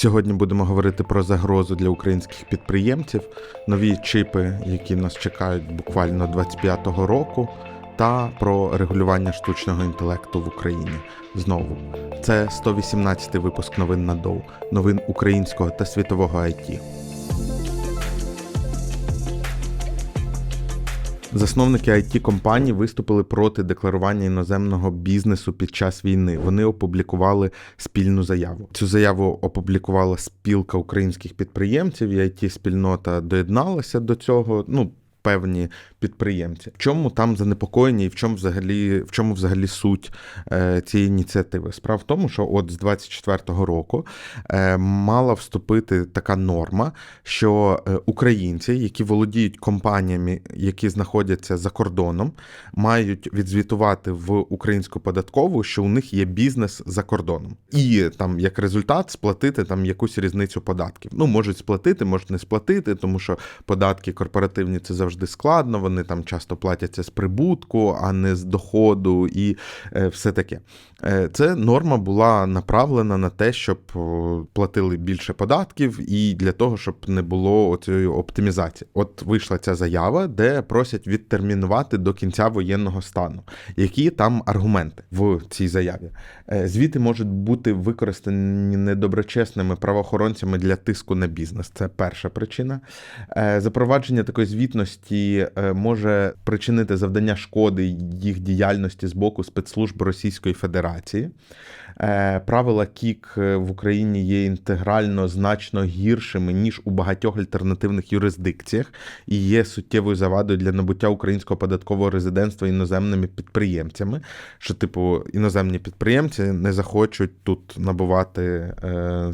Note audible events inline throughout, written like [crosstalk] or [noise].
Сьогодні будемо говорити про загрозу для українських підприємців, нові чипи, які нас чекають буквально 25-го року, та про регулювання штучного інтелекту в Україні. Знову це 118-й випуск новин на ДОУ, новин українського та світового IT. Засновники it компаній виступили проти декларування іноземного бізнесу під час війни. Вони опублікували спільну заяву. Цю заяву опублікувала спілка українських підприємців, і it спільнота доєдналася до цього. Ну, певні підприємці. В чому там занепокоєння і в чому взагалі в чому взагалі суть е, цієї ініціативи? Справа в тому, що от з 24-го року е, мала вступити така норма, що е, українці, які володіють компаніями, які знаходяться за кордоном, мають відзвітувати в українську податкову, що у них є бізнес за кордоном, і там як результат сплатити там якусь різницю податків. Ну можуть сплатити, можуть не сплатити, тому що податки корпоративні це завжди складно. Вони там часто платяться з прибутку, а не з доходу, і е, все таке. Е, Це норма була направлена на те, щоб платили більше податків, і для того, щоб не було цієї оптимізації. От вийшла ця заява, де просять відтермінувати до кінця воєнного стану. Які там аргументи в цій заяві? Е, Звіти можуть бути використані недоброчесними правоохоронцями для тиску на бізнес. Це перша причина. Запровадження такої звітності е, може причинити завдання шкоди їх діяльності з боку спецслужб Російської Федерації. Е, Правила КІК в Україні є інтегрально значно гіршими ніж у багатьох альтернативних юрисдикціях і є суттєвою завадою для набуття українського податкового резидентства іноземними підприємцями. Що, типу, іноземні підприємці не захочуть тут набувати е,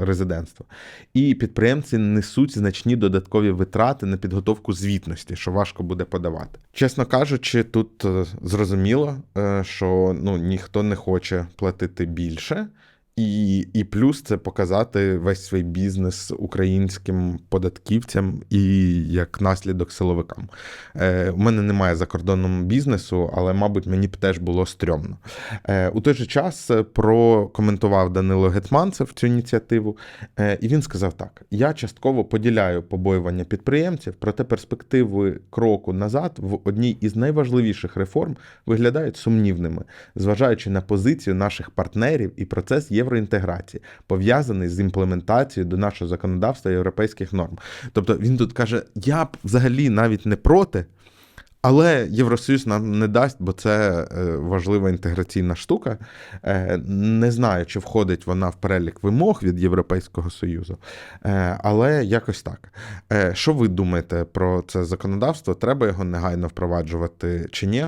резидентство. І підприємці несуть значні додаткові витрати на підготовку звітності, що важко буде подавати. Чесно кажучи, тут е, зрозуміло, е, що ну, ніхто не хоче платити більше. І, і плюс це показати весь свій бізнес українським податківцям і як наслідок силовикам. Е, у мене немає закордонного бізнесу, але, мабуть, мені б теж було стрьомно. Е, у той же час е, прокоментував Данило Гетманцев цю ініціативу, е, і він сказав так: я частково поділяю побоювання підприємців, проте перспективи кроку назад в одній із найважливіших реформ виглядають сумнівними, зважаючи на позицію наших партнерів і процес євроінтеграції, пов'язаний з імплементацією до нашого законодавства європейських норм. Тобто він тут каже: я взагалі навіть не проти. Але Євросоюз нам не дасть, бо це е, важлива інтеграційна штука. Е, Не знаю, чи входить вона в перелік вимог від Європейського Союзу, Е, але якось так. Що ви думаєте про це законодавство? Треба його негайно впроваджувати чи ні?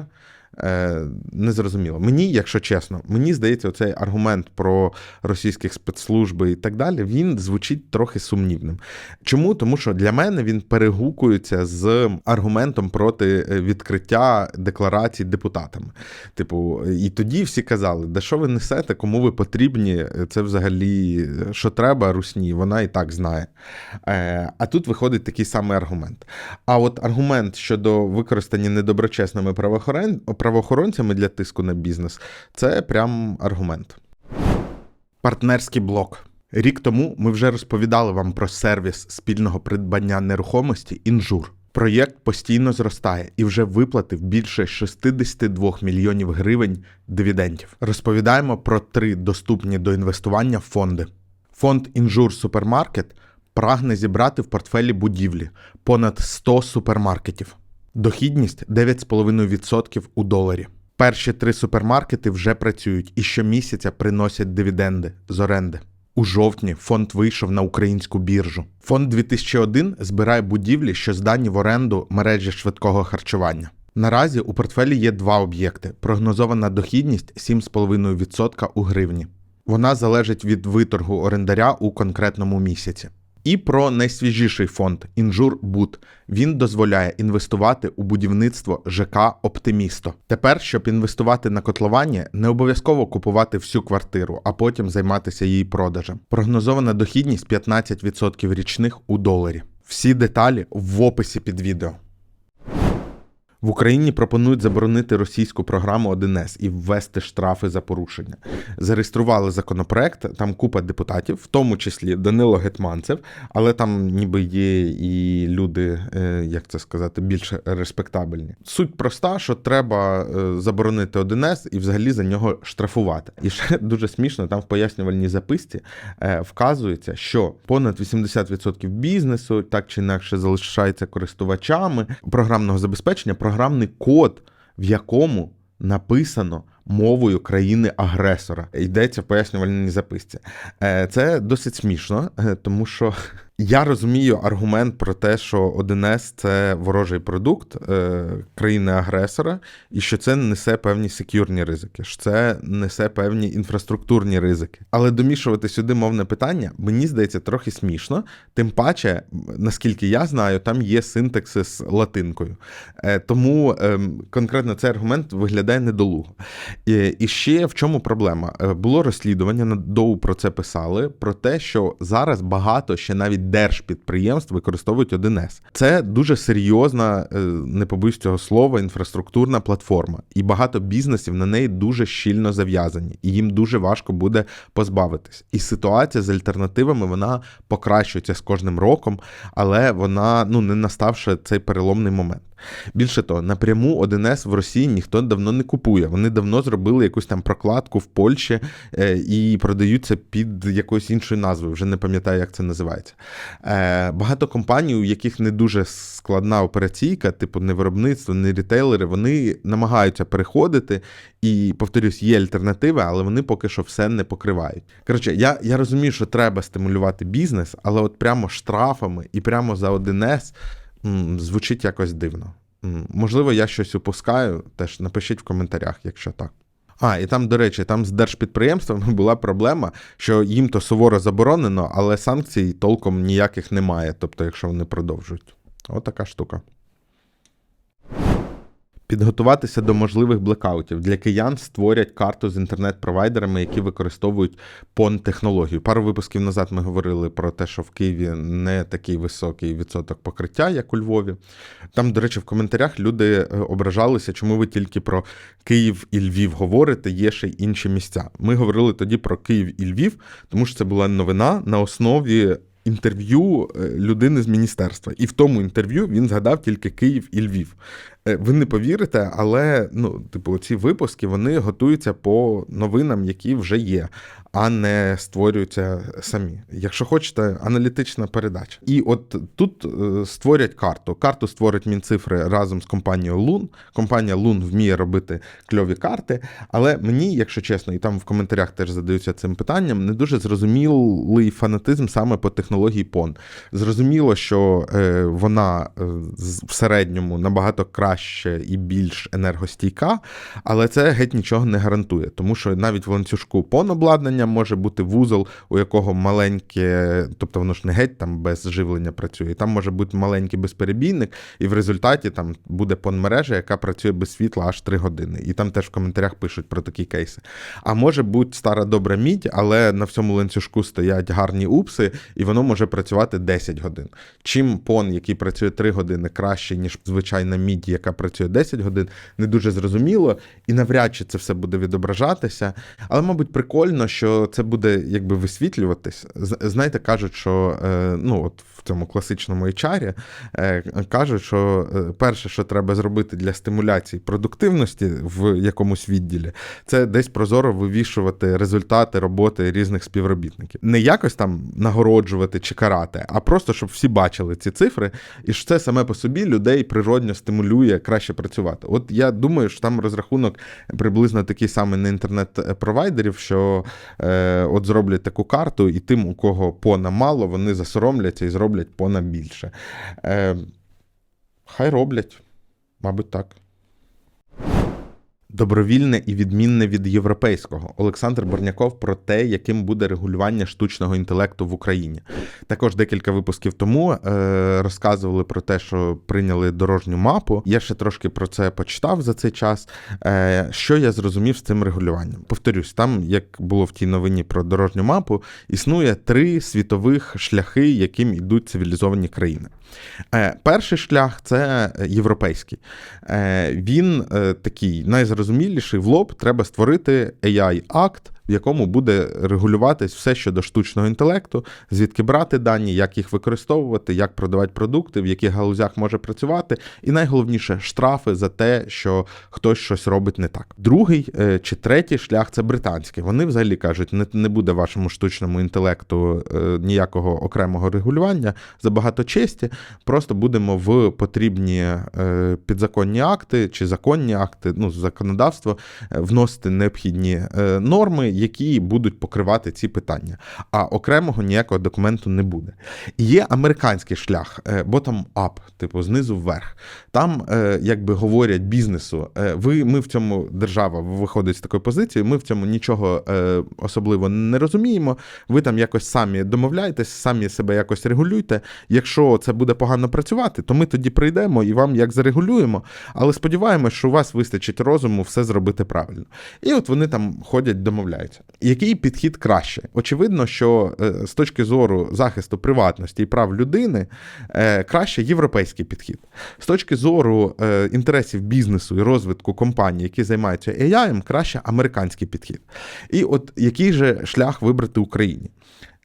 Е, Незрозуміло. Мені, якщо чесно, мені здається, оцей аргумент про російських спецслужби і так далі, він звучить трохи сумнівним. Чому? Тому що для мене він перегукується з аргументом проти е, відкриття декларацій депутатами. Типу, і тоді всі казали, да що ви несете, кому ви потрібні, це взагалі що треба русні, вона і так знає. Е, А тут виходить такий самий аргумент. А от аргумент щодо використання недоброчесними правоохорон... правоохоронцями для тиску на бізнес це прям аргумент. Партнерський блок. Рік тому ми вже розповідали вам про сервіс спільного придбання нерухомості інжур. Проєкт постійно зростає і вже виплатив більше 62 мільйонів гривень дивідендів. Розповідаємо про три доступні до інвестування фонди. Фонд Інжур Супермаркет прагне зібрати в портфелі будівлі понад 100 супермаркетів. Дохідність 9,5% у доларі. Перші три супермаркети вже працюють і щомісяця приносять дивіденди з оренди. У жовтні фонд вийшов на українську біржу. Фонд 2001 збирає будівлі, що здані в оренду мережі швидкого харчування. Наразі у портфелі є два об'єкти. Прогнозована дохідність 7,5% у гривні. Вона залежить від виторгу орендаря у конкретному місяці. І про найсвіжіший фонд Інжур Бут. Він дозволяє інвестувати у будівництво ЖК Оптимісто. Тепер, щоб інвестувати на котловані, не обов'язково купувати всю квартиру, а потім займатися її продажем. Прогнозована дохідність 15% річних у доларі. Всі деталі в описі під відео. В Україні пропонують заборонити російську програму 1С і ввести штрафи за порушення. Зареєстрували законопроект, там купа депутатів, в тому числі Данило Гетманцев, але там ніби є і люди, е, як це сказати, більш респектабельні. Суть проста, що треба е, заборонити 1С і взагалі за нього штрафувати. І ще [laughs] дуже смішно, там в пояснювальній записці е, вказується, що понад 80% бізнесу так чи інакше залишається користувачами програмного забезпечення, програмний код, в якому написано мовою країни-агресора. Йдеться в пояснювальній записці. Е, Це досить смішно, е, тому що [laughs] я розумію аргумент про те, що 1С – це ворожий продукт е, країни-агресора, і що це несе певні секюрні ризики, що це несе певні інфраструктурні ризики. Але домішувати сюди мовне питання, мені здається, трохи смішно. Тим паче, наскільки я знаю, там є синтаксис латинкою. Е, Тому ем, конкретно цей аргумент виглядає недолуго. І, і ще в чому проблема? Е, Було розслідування, на ДОУ про це писали, про те, що зараз багато ще навіть держпідприємств використовують 1С. Це дуже серйозна, е, не побоюсь цього слова, інфраструктурна платформа. І багато бізнесів на неї дуже щільно зав'язані, і їм дуже важко буде позбавитись. І ситуація з альтернативами вона покращується з кожним роком, але вона ну не наставши цей переломний момент. Більше того, напряму 1С в Росії ніхто давно не купує. Вони давно зробили якусь там прокладку в Польщі е, і продаються під якоюсь іншою назвою. Вже не пам'ятаю, як це називається. Е, Багато компаній, у яких не дуже складна операційка, типу не виробництво, не рітейлери, вони намагаються переходити. І повторюсь, є альтернативи, але вони поки що все не покривають. Коротше, я, я розумію, що треба стимулювати бізнес, але от прямо штрафами і прямо за 1С м, звучить якось дивно. Можливо, я щось упускаю. Теж напишіть в коментарях, якщо так. А, і там, до речі, там з держпідприємствами [laughs] була проблема, що їм то суворо заборонено, але санкцій толком ніяких немає, тобто, якщо вони продовжують. Отака штука. Підготуватися до можливих блекаутів для киян створять карту з інтернет-провайдерами, які використовують пон технологію. Пару випусків назад ми говорили про те, що в Києві не такий високий відсоток покриття, як у Львові. Там, до речі, в коментарях люди е, ображалися, чому ви тільки про Київ і Львів говорите, є ще й інші місця. Ми говорили тоді про Київ і Львів, тому що це була новина на основі. Інтерв'ю е, людини з міністерства, і в тому інтерв'ю він згадав тільки Київ і Львів. Е, Ви не повірите, але ну, типу, ці випуски вони готуються по новинам, які вже є, а не створюються самі. Якщо хочете, аналітична передача. І от тут е, створять карту. Карту створить Мінцифри разом з компанією Лун. Компанія Лун вміє робити кльові карти. Але мені, якщо чесно, і там в коментарях теж задаються цим питанням, не дуже зрозумілий фанатизм саме по технології PON. Зрозуміло, що е, вона в середньому набагато краще і більш енергостійка, але це геть нічого не гарантує, тому що навіть в ланцюжку PON обладнання може бути вузол, у якого маленьке, тобто воно ж не геть там без живлення працює. Там може бути маленький безперебійник, і в результаті там буде PON мережа, яка працює без світла аж 3 години. І там теж в коментарях пишуть про такі кейси. А може бути стара добра мідь, але на всьому ланцюжку стоять гарні упси, і воно може працювати 10 годин. Чим PON, який працює 3 години, краще, ніж звичайна мідь, яка працює 10 годин, не дуже зрозуміло, і навряд чи це все буде відображатися. Але, мабуть, прикольно, що це буде якби висвітлюватись. Знаєте, кажуть, що е, ну, от в цьому класичному HR е, кажуть, що е, перше, що треба зробити для стимуляції продуктивності в якомусь відділі, це десь прозоро вивішувати результати роботи різних співробітників. Не якось там нагороджувати чи карати, а просто щоб всі бачили ці цифри, і що це саме по собі людей природньо стимулює краще працювати. От я думаю, що там розрахунок приблизно такий самий на інтернет-провайдерів, що е, от зроблять таку карту, і тим, у кого пона мало, вони засоромляться і зроблять пона більше. Е, хай роблять, мабуть, так. Добровільне і відмінне від європейського. Олександр Борняков про те, яким буде регулювання штучного інтелекту в Україні. Також декілька випусків тому е, розказували про те, що прийняли дорожню мапу. Я ще трошки про це почитав за цей час. Е, що я зрозумів з цим регулюванням? Повторюсь, там, як було в тій новині про дорожню мапу, існує три світових шляхи, яким йдуть цивілізовані країни. Е, перший шлях це європейський. Е, він е, такий найзрозуміліший в лоб. Треба створити AI-акт, в якому буде регулюватись все щодо штучного інтелекту, звідки брати дані, як їх використовувати, як продавати продукти, в яких галузях може працювати, і найголовніше штрафи за те, що хтось щось робить не так. Другий е, чи третій шлях це британський. Вони взагалі кажуть, не, не буде вашому штучному інтелекту е, ніякого окремого регулювання забагато честі. Просто будемо в потрібні е, підзаконні акти чи законні акти, ну законодавство вносити необхідні норми які будуть покривати ці питання. А окремого ніякого документу не буде. Є американський шлях е, bottom-up, типу знизу вверх. Там, е, якби говорять бізнесу, е, ви ми в цьому держава виходить з такої позиції, ми в цьому нічого особливо не розуміємо. Ви там якось самі домовляєтесь, самі себе якось регулюйте. Якщо це буде погано працювати, то ми тоді прийдемо і вам як зарегулюємо. Але сподіваємось, що у вас вистачить розуму все зробити правильно. І от вони там ходять, домовляються відбувається. Який підхід краще? Очевидно, що е, з точки зору захисту приватності і прав людини е, краще європейський підхід. З точки зору е, інтересів бізнесу і розвитку компаній, які займаються AI, краще американський підхід. І от який же шлях вибрати Україні?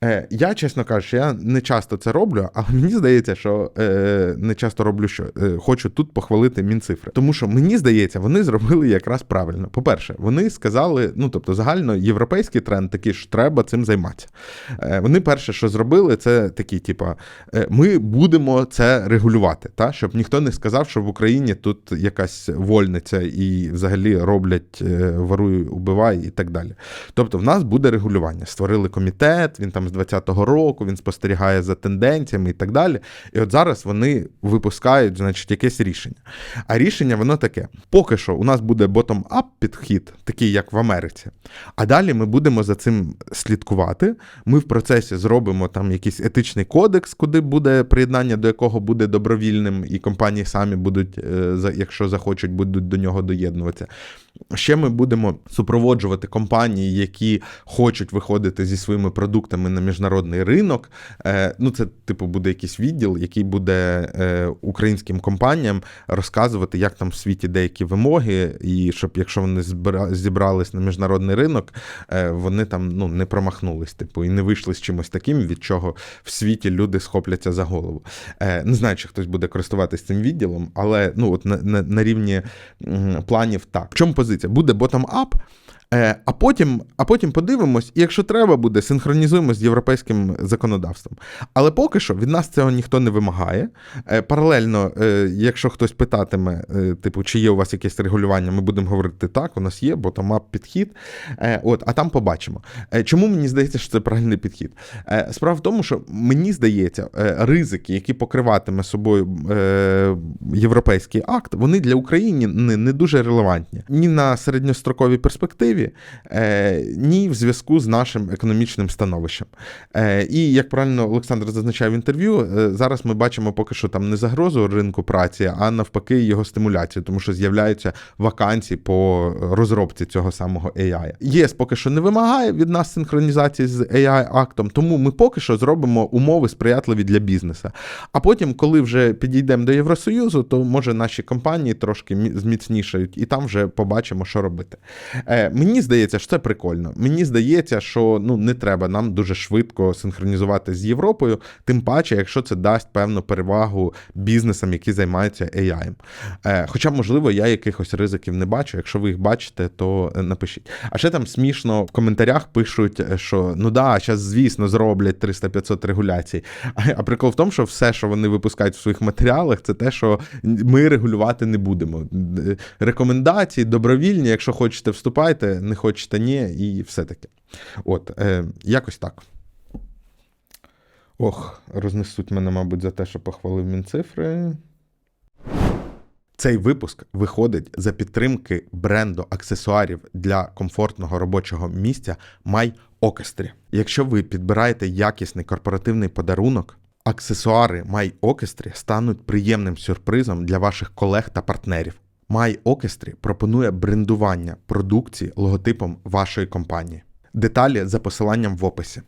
Е, Я, чесно кажучи, я не часто це роблю, але мені здається, що е, не часто роблю що. Е, хочу тут похвалити мінцифри. Тому що мені здається, вони зробили якраз правильно. По-перше, вони сказали: ну тобто, загально європейський тренд такий що треба цим займатися. Е, Вони перше, що зробили, це такі, типа, е, ми будемо це регулювати, та? щоб ніхто не сказав, що в Україні тут якась вольниця і взагалі роблять е, воруй, убивай і так далі. Тобто, в нас буде регулювання. Створили комітет, він там. 2020 року, він спостерігає за тенденціями і так далі. І от зараз вони випускають, значить, якесь рішення. А рішення воно таке: поки що у нас буде bottom-up підхід, такий як в Америці. А далі ми будемо за цим слідкувати. Ми в процесі зробимо там якийсь етичний кодекс, куди буде приєднання, до якого буде добровільним, і компанії самі будуть, е, якщо захочуть, будуть до нього доєднуватися. Ще ми будемо супроводжувати компанії, які хочуть виходити зі своїми продуктами на міжнародний ринок. Е, ну, це, типу, буде якийсь відділ, який буде е, українським компаніям розказувати, як там в світі деякі вимоги, і щоб, якщо вони зібрались на міжнародний ринок, е, вони там ну, не промахнулись, типу, і не вийшли з чимось таким, від чого в світі люди схопляться за голову. Не знаю, чи хтось буде користуватися цим відділом, але ну, от на, на, на рівні планів так. В чому позиція? Буде bottom-up, Е, а потім а потім подивимось, і якщо треба буде, синхронізуємо з європейським законодавством. Але поки що від нас цього ніхто не вимагає. Е, паралельно, е, якщо хтось питатиме, типу, чи є у вас якесь регулювання, ми будемо говорити так, у нас є, бо там мап підхід. От, А там побачимо. Чому мені здається, що це правильний підхід? Справа в тому, що мені здається, ризики, які покриватиме собою європейський акт, вони для України не дуже релевантні ні на середньостроковій перспективі. Києві, е, ні в зв'язку з нашим економічним становищем. Е, і як правильно Олександр зазначав в інтерв'ю, е, зараз ми бачимо поки що там не загрозу ринку праці, а навпаки, його стимуляцію, тому що з'являються вакансії по розробці цього самого AI. ЄС поки що не вимагає від нас синхронізації з AI-актом, тому ми поки що зробимо умови сприятливі для бізнесу. А потім, коли вже підійдемо до Євросоюзу, то може наші компанії трошки зміцнішають, і там вже побачимо, що робити. Мені здається, що це прикольно. Мені здається, що ну не треба нам дуже швидко синхронізувати з Європою, тим паче, якщо це дасть певну перевагу бізнесам, які займаються AI. Е, хоча, можливо, я якихось ризиків не бачу. Якщо ви їх бачите, то е, напишіть. А ще там смішно в коментарях пишуть, е, що ну да, зараз, звісно, зроблять 300-500 регуляцій. А прикол в тому, що все, що вони випускають в своїх матеріалах, це те, що ми регулювати не будемо. Рекомендації добровільні, якщо хочете, вступайте не хочете, ні, і все таке. От, е, якось так. Ох, рознесуть мене, мабуть, за те, що похвалив мінцифри. Цей випуск виходить за підтримки бренду аксесуарів для комфортного робочого місця My Orchestra. Якщо ви підбираєте якісний корпоративний подарунок, аксесуари My Orchestra стануть приємним сюрпризом для ваших колег та партнерів. My Orchestra пропонує брендування продукції логотипом вашої компанії. Деталі за посиланням в описі.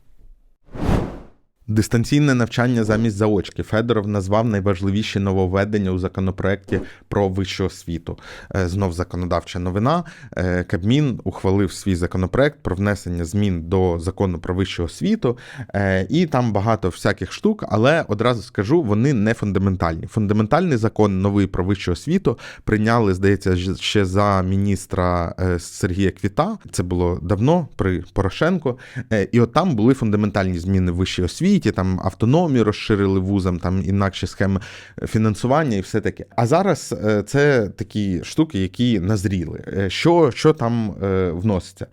Дистанційне навчання замість заочки Федоров назвав найважливіші нововведення у законопроекті про вищу освіту. Е, Знов законодавча новина. Е, Кабмін ухвалив свій законопроект про внесення змін до закону про вищу освіту, Е, і там багато всяких штук, але одразу скажу, вони не фундаментальні. Фундаментальний закон новий про вищу освіту прийняли, здається, ще за міністра Сергія Квіта. Це було давно при Порошенко. І от там були фундаментальні зміни в вищій освіті, там автономію розширили вузам, там інакші схеми фінансування і все таке. А зараз е, це такі штуки, які назріли. Е, Що, що там е, вноситься?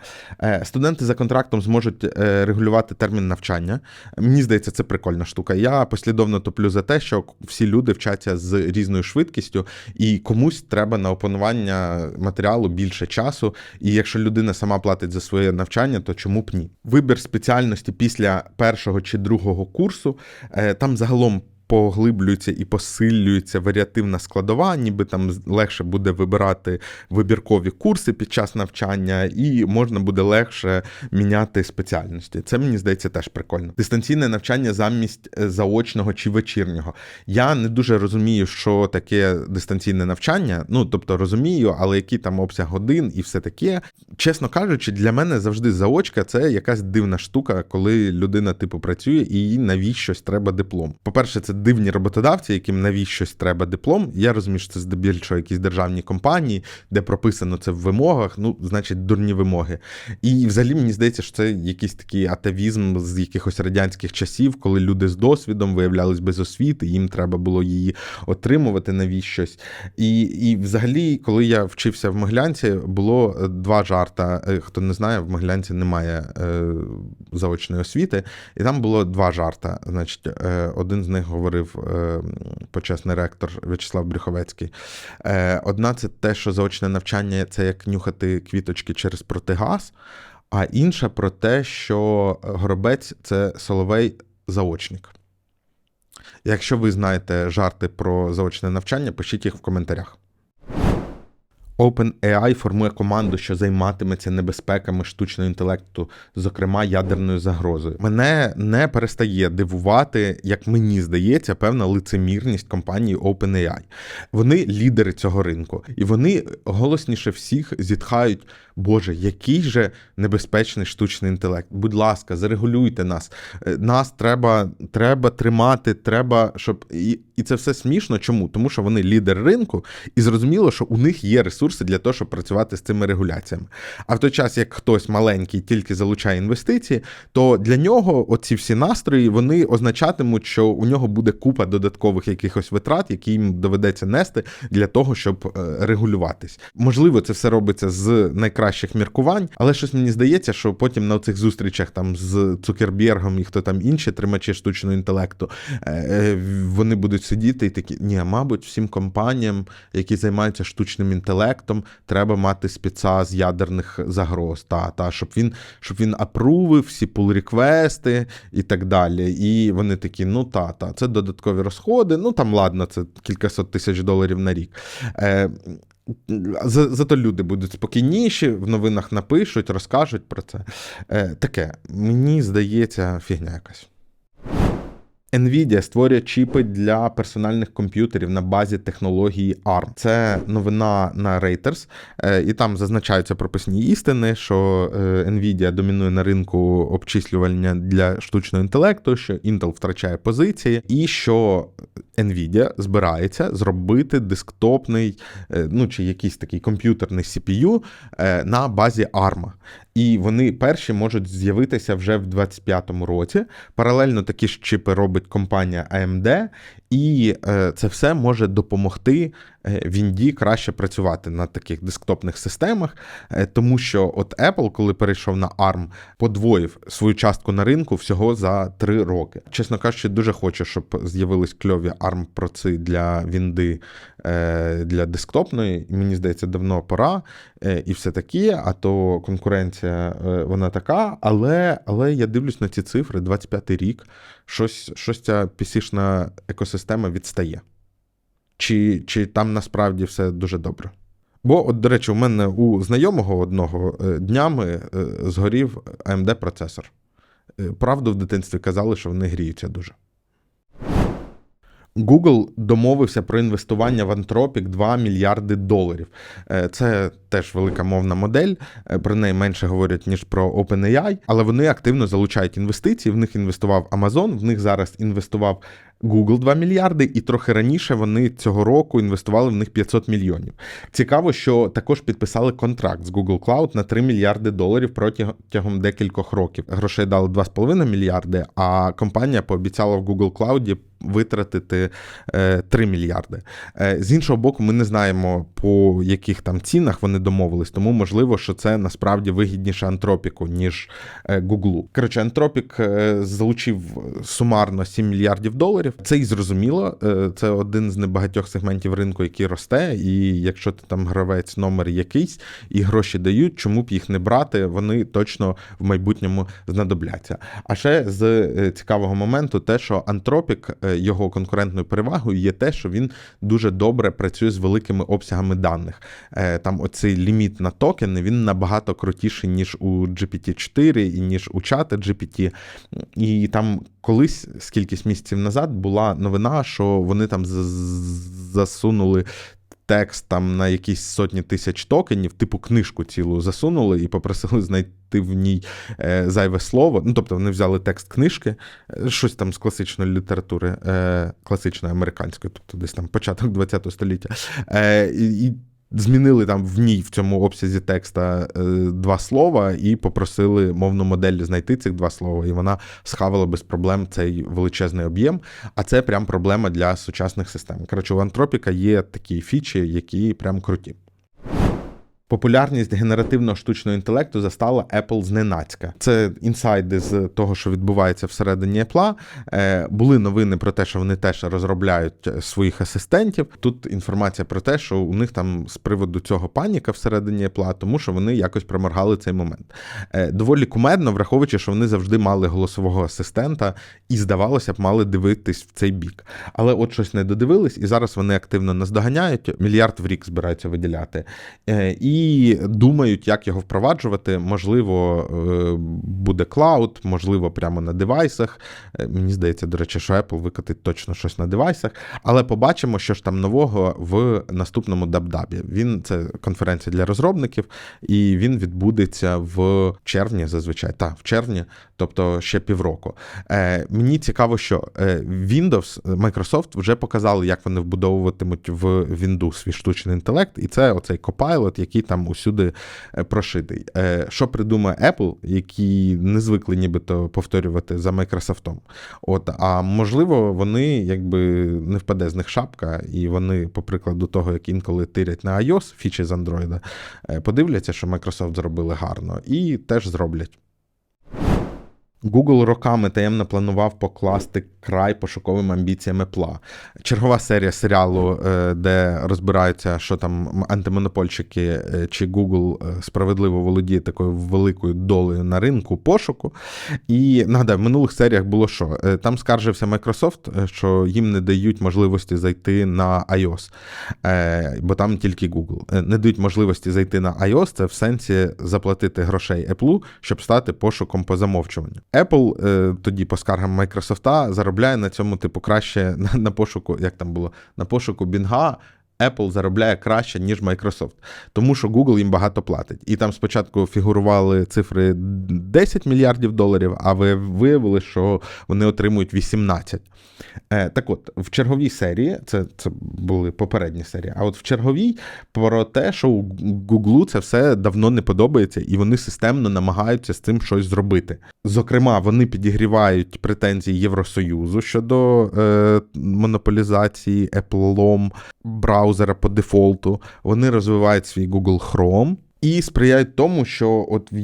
Студенти за контрактом зможуть регулювати термін навчання. Мені здається, це прикольна штука. Я послідовно топлю за те, що всі люди вчаться з різною швидкістю, і комусь треба на опанування матеріалу більше часу. І якщо людина сама платить за своє навчання, то чому б ні? Вибір спеціальності після першого чи другого курсу е, там загалом. Поглиблюється і посилюється варіативна складова, ніби там легше буде вибирати вибіркові курси під час навчання, і можна буде легше міняти спеціальності. Це мені здається теж прикольно. Дистанційне навчання замість е, заочного чи вечірнього. Я не дуже розумію, що таке дистанційне навчання. Ну тобто розумію, але який там обсяг годин і все таке. Чесно кажучи, для мене завжди заочка це якась дивна штука, коли людина типу працює і їй навіщось треба диплом. По-перше, це дивні роботодавці, яким навіщось треба диплом. Я розумію, що це здебільшого якісь державні компанії, де прописано це в вимогах. Ну, значить, дурні вимоги. І взагалі мені здається, що це якийсь такий атавізм з якихось радянських часів, коли люди з досвідом виявлялись без освіти, їм треба було її отримувати навіщось. І, і взагалі, коли я вчився в Моглянці, було е, два жарта. Е, Хто не знає, в Моглянці немає е, заочної освіти, і там було два жарта. Значить, е, один з них говорив е, почесний ректор В'ячеслав Брюховецький. Е, Одна це те, що заочне навчання це як нюхати квіточки через протигаз, а інша про те, що Горобець це соловей заочник. Якщо ви знаєте жарти про заочне навчання, пишіть їх в коментарях. OpenAI формує команду, що займатиметься небезпеками штучного інтелекту, зокрема ядерною загрозою. Мене не перестає дивувати, як мені здається, певна лицемірність компанії OpenAI. Вони лідери цього ринку, і вони голосніше всіх зітхають. Боже, який же небезпечний штучний інтелект. Будь ласка, зарегулюйте нас. Е, Нас треба, треба тримати, треба, щоб. І, це все смішно. Чому? Тому що вони лідер ринку, і зрозуміло, що у них є ресурси для того, щоб працювати з цими регуляціями. А в той час, як хтось маленький тільки залучає інвестиції, то для нього оці всі настрої вони означатимуть, що у нього буде купа додаткових якихось витрат, які їм доведеться нести для того, щоб е, регулюватись. Можливо, це все робиться з найкращих міркувань, але щось мені здається, що потім на цих зустрічах там з Цукербергом і хто там інші тримачі штучного інтелекту, е, е, вони будуть сидіти і такі, ні, мабуть, всім компаніям, які займаються штучним інтелектом, треба мати спеца з ядерних загроз, та, та, щоб він, щоб він апрувив всі пул-реквести і так далі. І вони такі, ну та, та, це додаткові розходи, ну там ладно, це кількасот тисяч доларів на рік. Е, за- Зато люди будуть спокійніші, в новинах напишуть, розкажуть про це. Е, таке, мені здається, фігня якась. Nvidia створює чіпи для персональних комп'ютерів на базі технології ARM. Це новина на Reuters, е, і там зазначаються прописні істини, що е, Nvidia домінує на ринку обчислювання для штучного інтелекту, що Intel втрачає позиції, і що Nvidia збирається зробити десктопний, е, ну чи якийсь такий комп'ютерний CPU на базі ARM. І вони перші можуть з'явитися вже в 2025 році. Паралельно такі ж чіпи робить компанія AMD, і е, це все може допомогти е, Вінді краще працювати на таких десктопних системах, е, тому що от Apple, коли перейшов на ARM, подвоїв свою частку на ринку всього за три роки. Чесно кажучи, дуже хочу, щоб з'явились кльові ARM проци для Вінди для десктопної. Мені здається, давно пора і все таке. А то конкуренція вона така. Але але я дивлюсь на ці цифри, 25-й рік, щось щось ця PC-шна екосистема відстає. Чи, Чи там насправді все дуже добре? Бо, от, до речі, у мене у знайомого одного е, днями е, згорів AMD процесор. Е, правду в дитинстві казали, що вони гріються дуже. Google домовився про інвестування в Anthropic 2 мільярди доларів. Це теж велика мовна модель. Про неї менше говорять ніж про OpenAI, але вони активно залучають інвестиції. В них інвестував Amazon, в них зараз інвестував Google 2 мільярди, і трохи раніше вони цього року інвестували в них 500 мільйонів. Цікаво, що також підписали контракт з Google Cloud на 3 мільярди доларів протягом декількох років. Грошей дали 2,5 мільярди, а компанія пообіцяла в Google Cloud витратити 3 е, мільярди. Е, з іншого боку, ми не знаємо, по яких там цінах вони домовились, тому можливо, що це насправді вигідніше антропіку, ніж Google. Коротше, антропік е, залучив сумарно 7 мільярдів доларів. Це і зрозуміло. Це один з небагатьох сегментів ринку, який росте. І якщо ти там гравець номер якийсь і гроші дають, чому б їх не брати, вони точно в майбутньому знадобляться. А ще з цікавого моменту, те, що антропік його конкурентною перевагою є те, що він дуже добре працює з великими обсягами даних. Е, там оцей ліміт на токени він набагато крутіший, ніж у GPT-4 і ніж у чата GPT. І там колись, скількись місяців назад, була новина, що вони там засунули текст там на якісь сотні тисяч токенів, типу книжку цілу засунули і попросили знайти в ній е, зайве слово. Ну, тобто вони взяли текст книжки, е, щось там з класичної літератури, е, класичної американської, тобто десь там початок ХХ століття. І Змінили там в ній в цьому обсязі текста е, два слова і попросили мовну модель знайти цих два слова, і вона схавала без проблем цей величезний об'єм. А це прям проблема для сучасних систем. Коротше, у Антропіка є такі фічі, які прям круті. Популярність генеративного штучного інтелекту застала Apple зненацька. Це інсайди з того, що відбувається всередині Apple. Е, були новини про те, що вони теж розробляють своїх асистентів. Тут інформація про те, що у них там з приводу цього паніка всередині Apple, тому що вони якось проморгали цей момент. Е, доволі кумедно, враховуючи, що вони завжди мали голосового асистента і, здавалося б, мали дивитись в цей бік. Але от щось не додивились, і зараз вони активно наздоганяють. Мільярд в рік збираються виділяти. Е, і і думають, як його впроваджувати. Можливо, е, буде клауд, можливо, прямо на девайсах. Е, мені здається, до речі, що Apple викатить точно щось на девайсах. Але побачимо, що ж там нового в наступному дабдабі. Він це конференція для розробників, і він відбудеться в червні, зазвичай. Так, в червні, тобто ще півроку. Е, Мені цікаво, що Windows, Microsoft вже показали, як вони вбудовуватимуть в Windows свій штучний інтелект, і це оцей Copilot, який там усюди е, прошитий. Е, що придумає Apple, які не звикли нібито повторювати за Microsoft. От, А можливо, вони якби не впаде з них шапка, і вони, по прикладу того, як інколи тирять на iOS фічі з Android, е, подивляться, що Microsoft зробили гарно, і теж зроблять. Google роками таємно планував покласти край пошуковим амбіціям Apple. Чергова серія серіалу, е, де розбираються, що там антимонопольщики е, чи Google е, справедливо володіє такою великою долею на ринку пошуку. І нагадаю, в минулих серіях було що? Там скаржився Microsoft, що їм не дають можливості зайти на iOS, бо там тільки Google. Не дають можливості зайти на iOS, це в сенсі заплатити грошей Apple, щоб стати пошуком по замовчуванню. Apple е, тоді по скаргам Майкрософта заробляє на цьому, типу, краще на, на пошуку, як там було, на пошуку Бінга. Apple заробляє краще, ніж Microsoft, тому що Google їм багато платить. І там спочатку фігурували цифри 10 мільярдів доларів, а ви виявили, що вони отримують 18. Е, Так от, в черговій серії, це це були попередні серії, а от в черговій про те, що у Google це все давно не подобається, і вони системно намагаються з цим щось зробити. Зокрема, вони підігрівають претензії Євросоюзу щодо е, монополізації Apple браузерів браузера по дефолту, вони розвивають свій Google Chrome. І сприяють тому, що от в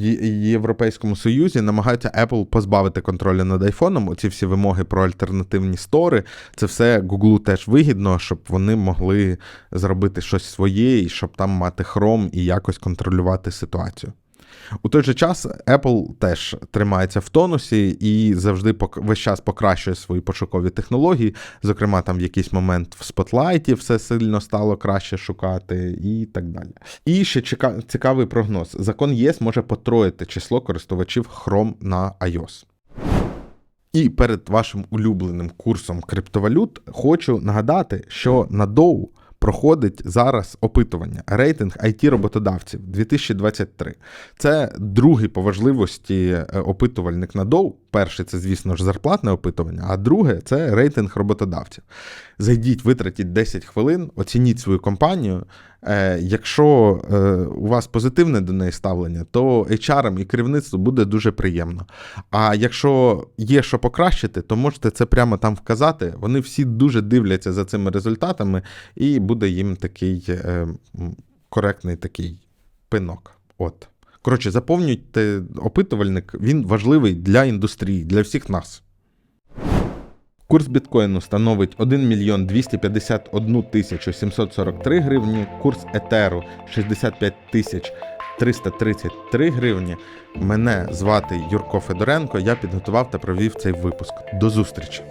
Європейському Союзі намагаються Apple позбавити контролю над айфоном. Оці всі вимоги про альтернативні стори. Це все Google теж вигідно, щоб вони могли зробити щось своє, і щоб там мати Chrome і якось контролювати ситуацію. У той же час Apple теж тримається в тонусі і завжди весь час покращує свої пошукові технології. Зокрема, там в якийсь момент в Spotlight все сильно стало краще шукати і так далі. І ще цікавий прогноз: закон ЄС може потроїти число користувачів Chrome на iOS. І перед вашим улюбленим курсом криптовалют хочу нагадати, що на Доу проходить зараз опитування рейтинг it роботодавців 2023. Це другий по важливості е, опитувальник на Доу. Перший це, звісно ж, зарплатне опитування, а друге це рейтинг роботодавців. Зайдіть, витратіть 10 хвилин, оцініть свою компанію. Е, Якщо е, у вас позитивне до неї ставлення, то HR і керівництву буде дуже приємно. А якщо є що покращити, то можете це прямо там вказати. Вони всі дуже дивляться за цими результатами, і буде їм такий е, коректний такий пинок. От. Коротше, заповнюйте опитувальник, він важливий для індустрії, для всіх нас. Курс біткоїну становить 1 мільйон 251 тисячу 743 гривні, курс етеру 65 тисяч 333 гривні. Мене звати Юрко Федоренко. Я підготував та провів цей випуск. До зустрічі!